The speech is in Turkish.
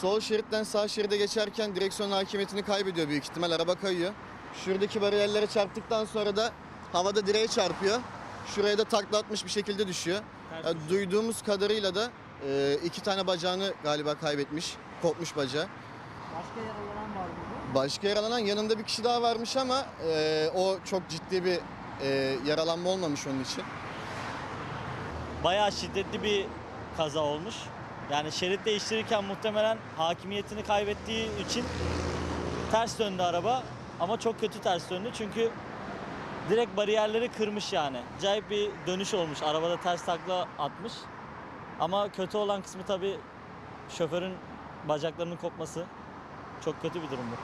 Sol şeritten sağ şeride geçerken direksiyon hakimiyetini kaybediyor büyük ihtimal. Araba kayıyor. Şuradaki bariyerlere çarptıktan sonra da havada direğe çarpıyor. Şuraya da takla atmış bir şekilde düşüyor. Ters Ya, duyduğumuz kadarıyla da e, iki tane bacağını galiba kaybetmiş. Kopmuş bacağı. Başka yaralanan var mı? Başka yaralanan yanında bir kişi daha varmış ama e, o çok ciddi bir e, yaralanma olmamış onun için. bayağı şiddetli bir kaza olmuş. Yani şerit değiştirirken muhtemelen hakimiyetini kaybettiği için ters döndü araba ama çok kötü ters döndü çünkü direkt bariyerleri kırmış yani. Acayip bir dönüş olmuş. Arabada ters takla atmış. Ama kötü olan kısmı tabii şoförün bacaklarının kopması. Çok kötü bir durumdu.